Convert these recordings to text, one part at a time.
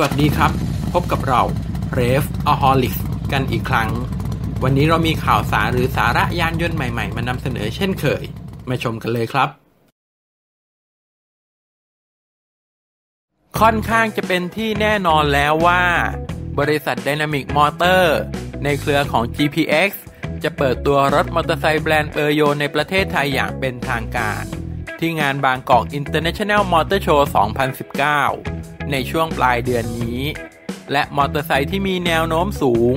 สวัสดีครับ พบกับเรา r e v a h o l i c กันอีกครั้ง วันนี้เรามีข่าวสารหรือสาระยานยนต์ใหม่ๆ มานำเสนอเช่นเคย มาชมกันเลยครับ ค่อนข้างจะเป็นที่แน่นอนแล้วว่า บริษัท Dynamic Motor ในเครือของ GPX จะเปิดตัวรถมอเตอร์ไซค์แบรนด์เปอร์โยในประเทศไทยอย่างเป็นทางการ ที่งานบางกอก International Motor Show 2019 ในช่วงปลายเดือนนี้ และมอเตอร์ไซค์ที่มีแนวโน้มสูง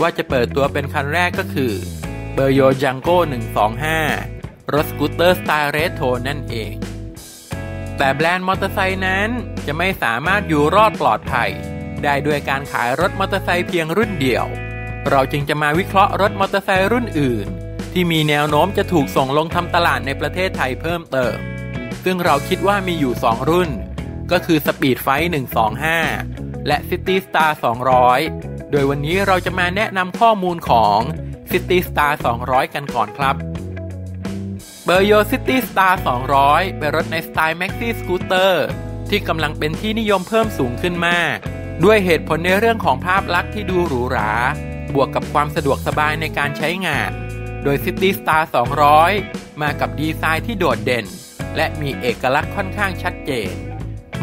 ว่าจะเปิดตัวเป็นคันแรกก็คือเบอร์โยจังโก้125 รถสกูตเตอร์สไตล์เรโทนั่นเอง แต่แบรนด์มอเตอร์ไซค์นั้นจะไม่สามารถอยู่รอดปลอดภัย ได้ด้วยการขายรถมอเตอร์ไซค์เพียงรุ่นเดียว เราจึงจะมาวิเคราะห์รถมอเตอร์ไซค์รุ่นอื่น ที่มีแนวโน้มจะถูกส่งลงทำตลาดในประเทศไทยเพิ่มเติม ซึ่งเราคิดว่ามีอยู่ 2 รุ่น ก็คือ Speed Fight 125 และ City Star 200 โดยวันนี้เราจะมาแนะนำข้อมูลของ City Star 200 กันก่อนครับ เบอร์โยซิตี้สตาร์200 เป็นรถในสไตล์แม็กซี่สกูตเตอร์ที่กำลังเป็นที่นิยมเพิ่มสูงขึ้นมาก ด้วยเหตุผลในเรื่องของภาพลักษณ์ที่ดูหรูหรา บวกกับความสะดวกสบายในการใช้งาน โดย City Star 200 มากับดีไซน์ที่โดดเด่น และมีเอกลักษณ์ค่อนข้างชัดเจน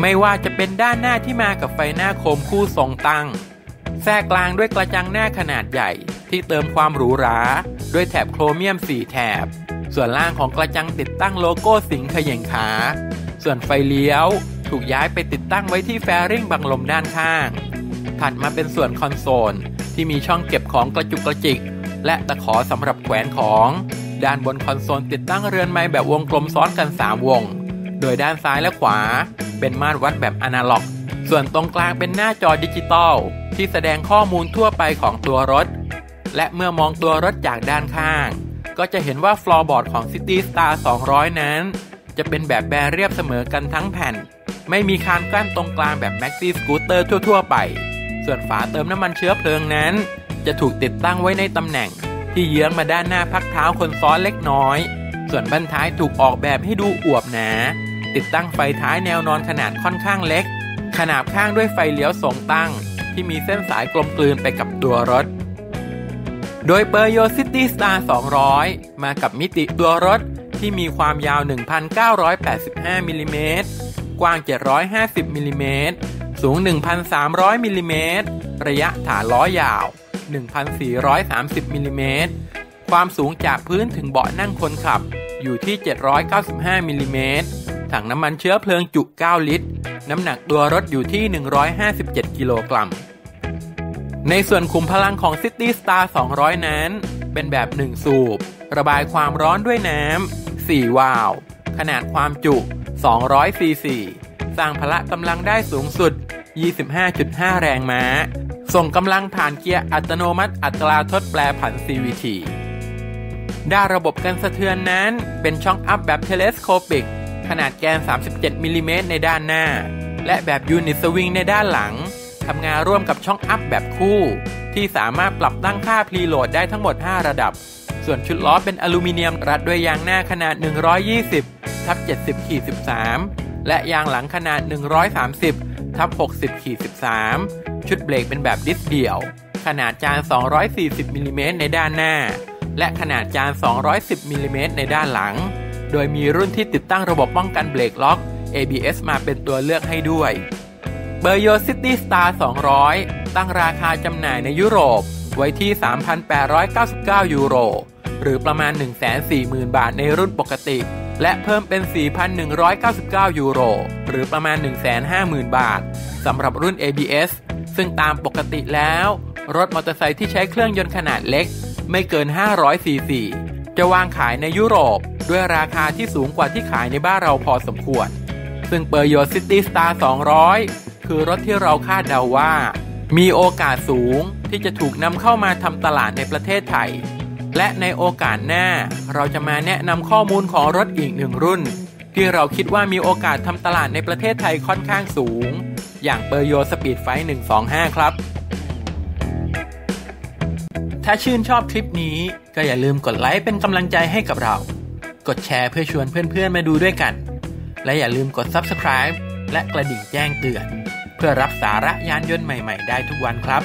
ไม่ว่าจะเป็นด้านหน้าที่มากับไฟหน้าโคมคู่ทรงตั้ง แทรกกลางด้วยกระจังหน้าขนาดใหญ่ที่เติมความหรูหรา ด้วยแถบโครเมียม 4 แถบ ส่วนล่างของกระจังติดตั้งโลโก้สิงห์ขย่งขา ส่วนไฟเลี้ยว ถูกย้ายไปติดตั้งไว้ที่แฟริ่งบังลมด้านข้าง ถัดมาเป็นส่วนคอนโซล ที่มีช่องเก็บของกระจุกกระจิก และตะขอสำหรับแขวนของ ด้านบนคอนโซลติดตั้งเรือนไม้แบบวงกลมซ้อนกัน 3 วง โดยด้านซ้ายและขวา เป็นมาตรวัดแบบอนาล็อก ส่วนตรงกลางเป็นหน้าจอดิจิตอลที่แสดงข้อมูลทั่วไปของตัวรถ และเมื่อมองตัวรถจากด้านข้าง ก็จะเห็นว่าฟลอร์บอร์ดของ City Star 200 นั้น จะเป็นแบบแบเรียบเสมอกันทั้งแผ่น ไม่มีคานกั้นตรงกลางแบบ Maxi Scooter ทั่ว ๆ ไป ส่วนฝาเติมน้ำมันเชื้อเพลิงนั้น จะถูกติดตั้งไว้ในตำแหน่ง ที่เยื้องมาด้านหน้าพักเท้าคนซ้อนเล็กน้อย ส่วนบั้นท้ายถูกออกแบบให้ดูอวบหนา ติดตั้งไฟท้ายแนวนอนขนาดค่อนข้างเล็ก ขนาบข้างด้วยไฟเลี้ยวทรงตั้ง ที่มีเส้นสายกลมกลืนไปกับตัวรถ โดยเบอร์โยซิตี้สตาร์200 มากับมิติตัวรถที่มีความยาว 1,985มิลิเมตรกว้าง 750มิลิเมตรสูง 1,300มิลิเมตรระยะฐานล้อยาว 1,430มิลิเมตรความสูงจากพื้นถึงเบาะนั่งคนขับอยู่ที่ 795มิลิเมตร ถังน้ำมันเชื้อเพลิงจุ 9 ลิตร น้ำหนักตัวรถอยู่ที่ 157 กิโลกรัม ในส่วนขุมพลังของ City Star 200 นั้น เป็นแบบ 1 สูบ ระบายความร้อนด้วยน้ำ 4 วาล์วขนาดความจุ 200 ซีซี สร้างพละกำลังได้สูงสุด 25.5 แรงม้า ส่งกำลังผ่านเกียร์อัตโนมัติอัตราทดแปรผัน CVT ด้านระบบกันสะเทือนนั้น เป็นช่องอัพแบบเทเลสโคปิก ขนาดแกน 37มิลิเมตรในด้านหน้า และแบบยูนิตสวิงในด้านหลังทำงานร่วมกับช่องอัพแบบคู่ ที่สามารถปรับตั้งค่าพรีโหลดได้ทั้งหมด 5 ระดับ ส่วนชุดล้อเป็นอลูมิเนียมรัดด้วยยางหน้าขนาด 120ทับ70ขีด13 และยางหลังขนาด 130ทับ60ขีด13 ชุดเบรกเป็นแบบดิสเดี่ยว ขนาดจาน 240มิลิเมตรในด้านหน้า และขนาดจาน 210มิลิเมตรในด้านหลัง โดยมีรุ่นที่ติดตั้งระบบป้องกันเบรกล็อก ABS มาเป็นตัวเลือกให้ด้วยเบอร์โยซิตี้สตาร์200 ตั้งราคาจำหน่ายในยุโรป ไว้ที่ 3,899 ยูโร หรือประมาณ 140,000 บาทในรุ่นปกติ และเพิ่มเป็น 4,199 ยูโร หรือประมาณ 150,000 บาทสำหรับรุ่น ABS ซึ่งตามปกติแล้ว รถมอเตอร์ไซค์ที่ใช้เครื่องยนต์ขนาดเล็ก ไม่เกิน 500 ซีซี จะวางขายในยุโรป ด้วยราคาที่สูงกว่าที่ขายในบ้านเราพอสมควร ซึ่งเปอร์โยซิตี้สตาร์200 คือรถที่เราคาดเดาว่า มีโอกาสสูงที่จะถูกนำเข้ามาทำตลาดในประเทศไทย และในโอกาสหน้าเราจะมาแนะนำข้อมูลของรถอีกหนึ่งรุ่น ที่เราคิดว่ามีโอกาสทำตลาดในประเทศไทยค่อนข้างสูง อย่างเปอร์โยสปีดไฟ125 ครับถ้าชื่นชอบคลิปนี้ก็อย่าลืมกดไลค์เป็นกำลังใจให้กับเรา กดแชร์เพื่อชวนเพื่อนๆมาดูด้วยกัน และอย่าลืมกด Subscribe และกระดิ่งแจ้งเตือน เพื่อรับสาระยานยนต์ใหม่ๆ ได้ทุกวันครับ